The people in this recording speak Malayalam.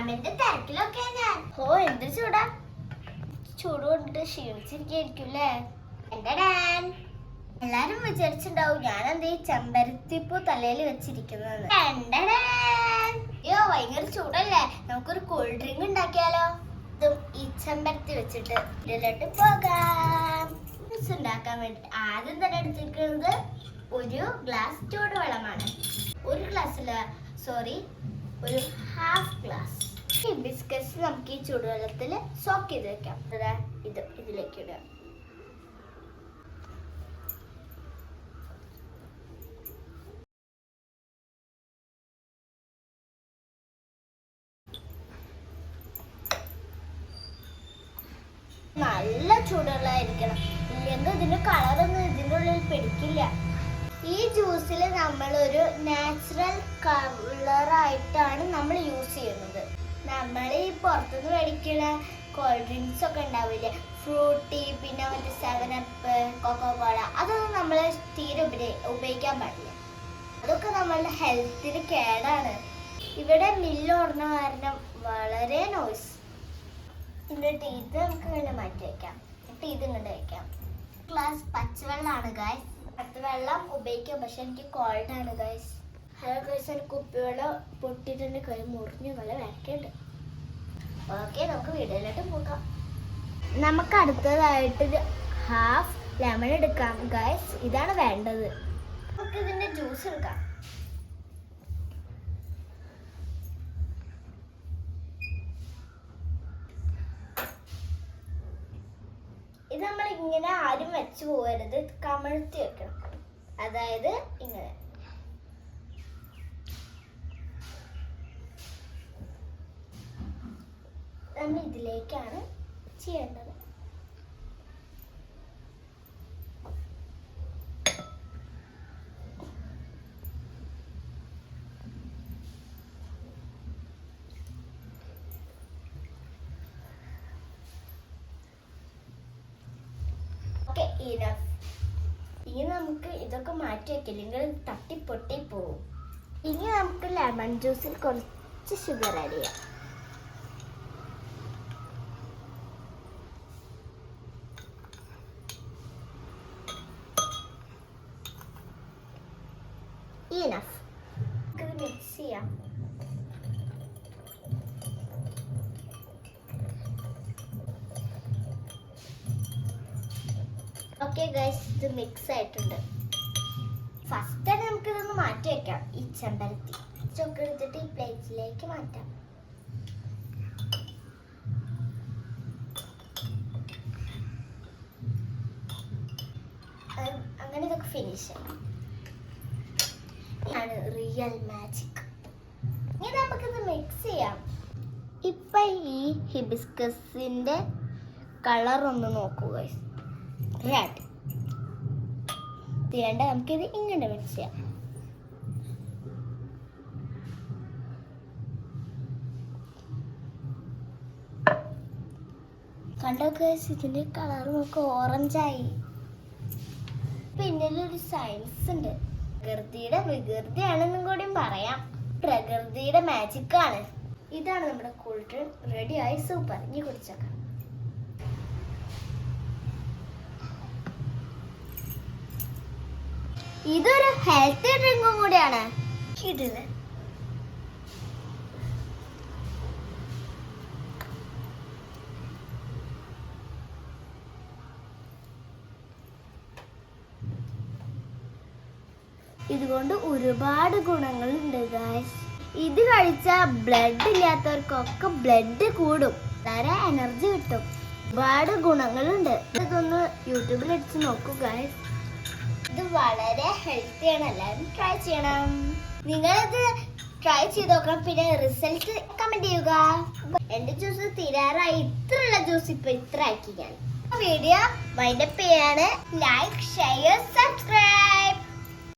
എക്സാമിന്റെ തിരക്കിലൊക്കെ ഞാൻ. ഓ എന്ത് ചൂടാ? ചൂട് കൊണ്ട് ക്ഷീണിച്ചിരിക്കായിരിക്കുംല്ലേ എന്റെ ഡാൻ? എല്ലാരും വിചാരിച്ചിണ്ടാവും ഞാൻ എന്താ ഈ ചെമ്പരത്തിപ്പൂ തലയിൽ വെച്ചിരിക്കുന്നത്. അയ്യോ ഭയങ്കര ചൂടല്ലേ? നമുക്കൊരു കൂൾ ഡ്രിങ്ക് ഉണ്ടാക്കിയാലോ? ഇതും ഈ ചെമ്പരത്തി വെച്ചിട്ട് ഇതിലോട്ട് പോകാം. ജ്യൂസ് ഉണ്ടാക്കാൻ വേണ്ടി ആദ്യം തന്നെ എടുത്തിരിക്കുന്നത് ഒരു ഗ്ലാസ് ചൂടുവെള്ളമാണ്. ഒരു ഗ്ലാസ്സിൽ സോറി ഒരു ഹാഫ് ഗ്ലാസ് ഈ ബിസ്ക്കറ്റ്സ് നമുക്ക് ഈ ചൂടുവെള്ളത്തിൽ സോക്ക് ചെയ്ത് വെക്കാം. ഇത് ഇതിലേക്ക് ഇടുക. നല്ല ചൂടുള്ളതായിരിക്കണം ഇല്ലെങ്കിൽ ഇതിന്റെ കളറൊന്നും ഇതിന്റെ ഉള്ളിൽ പിടിക്കില്ല. ഈ ജ്യൂസിൽ നമ്മൾ ഒരു നാച്ചുറൽ കളറായിട്ടാണ് നമ്മൾ യൂസ് ചെയ്യുന്നത്. നമ്മൾ ഈ പുറത്തുനിന്ന് മേടിക്കുന്ന കോൾഡ് ഡ്രിങ്ക്സ് ഒക്കെ ഉണ്ടാവില്ലേ? ഫ്രൂട്ടി പിന്നെ മറ്റേ സെവൻ അപ്പ് കൊക്കോ കോള അതൊന്നും നമ്മൾ തീരെ ഉപയോഗിക്കാൻ പാടില്ല. അതൊക്കെ നമ്മളുടെ ഹെൽത്തിന് കേടാണ്. ഇവിടെ മില്ല് ഓടുന്ന കാരണം വളരെ നോയ്സ് എന്നിട്ട് ഇത് നമുക്ക് ഇങ്ങനെ മാറ്റി വയ്ക്കാം എന്നിട്ട് ഇത് ഇങ്ങോട്ട് വയ്ക്കാം ഗ്ലാസ് പച്ചവെള്ളമാണ് ഗായ്സ് പച്ചവെള്ളം ഉപയോഗിക്കാം പക്ഷെ എനിക്ക് കോൾഡാണ് ഗായ്സ് ഹലോ ഗായ്സ് എനിക്ക് കുപ്പിവെള്ളം പൊട്ടിയിട്ടുണ്ട്. കൈ മുറിഞ്ഞു നല്ല വരക്കുണ്ട് ഓക്കെ നമുക്ക് വീഡിയോയിലോട്ട് പോകാം. നമുക്ക് അടുത്തതായിട്ടൊരു ഹാഫ് ലെമൺ എടുക്കാം ഗൈസ് ഇതാണ് വേണ്ടത്. നമുക്ക് ഇതിന്റെ ജ്യൂസ് എടുക്കാം. ഇത് നമ്മൾ ഇങ്ങനെ ആരും വെച്ച് പോകരുത്. കമഴ്ത്തി വെക്കണം. അതായത് ഇങ്ങനെ. നമ്മൾ ഇതിലേക്കാണ് ചെയ്യേണ്ടത്. ഇനി നമുക്ക് ഇതൊക്കെ മാറ്റി വെക്കില്ലെങ്കിൽ തട്ടിപ്പൊട്ടി പോവും. ഇനി നമുക്ക് ലെമൺ ജ്യൂസിൽ കുറച്ച് ഷുഗർ ചെയ്യാം. ഇനഫ് ഇത് മിക്സ് ചെയ്യാം ഓക്കെ ഗൈസ് ഇത് മിക്സ് ആയിട്ടുണ്ട്. ഫസ്റ്റ് തന്നെ നമുക്ക് ഇതൊന്ന് മാറ്റി വെക്കാം ഈ ചെമ്പരത്തി. ചൊക്കെ എടുത്തിട്ട് ഈ പ്ലേറ്റിലേക്ക് മാറ്റാം. അങ്ങനെ ഇതൊക്കെ ഫിനിഷ് ആണ് മാജിക് ഇനി നമുക്കിത് മിക്സ് ചെയ്യാം. ഇപ്പൊ ഈ ഹിബിസ്കസിന്റെ കളർ ഒന്ന് നോക്കുക റെഡ് ചെയ്യേണ്ട നമുക്കിത് ഇങ്ങനെ മിക്സ് ചെയ്യാം. കണ്ടോ കേസ് ഇതിന്റെ കളർ നമുക്ക് ഓറഞ്ചായി ഒരു സയൻസ് ഉണ്ട്. പ്രകൃതിയുടെ വികൃതിയാണെന്നും കൂടിയും പറയാം. പ്രകൃതിയുടെ മാജിക് ആണ്. ഇതാണ് നമ്മുടെ കൂൾ ഡ്രിങ്ക് ആയി സൂപ്പർ ഇനി കുടിച്ചേക്കാം. ഇതൊരു ഹെൽത്തി ഡ്രിങ്കും കൂടിയാണ്. ഇതിൽ ഇതുകൊണ്ട് ഒരുപാട് ഗുണങ്ങളുണ്ട് ഗായ്സ് ഇത് കഴിച്ചാൽ ബ്ലഡ് ഇല്ലാത്തവർക്കൊക്കെ ബ്ലഡ് കൂടും. വളരെ എനർജി കിട്ടും. ഒരുപാട് ഗുണങ്ങളുണ്ട് ഇതൊന്ന് യൂട്യൂബിൽ അടിച്ച് നോക്കൂ ഗായ്സ് ഇത് വളരെ ഹെൽത്തിയാണ് എല്ലാവരും ട്രൈ ചെയ്യണം. നിങ്ങളിത് ട്രൈ ചെയ്ത് നോക്കണം. പിന്നെ റിസൾട്ട് കമന്റ് ചെയ്യുക. എന്റെ ജ്യൂസ് തീരാറായി. ഇത്രയുള്ള ജ്യൂസ് ഇപ്പം ഇത്ര ആക്കി ഞാൻ. വീഡിയോ വൈൻഡപ്പ് ചെയ്യാണ്. Like share subscribe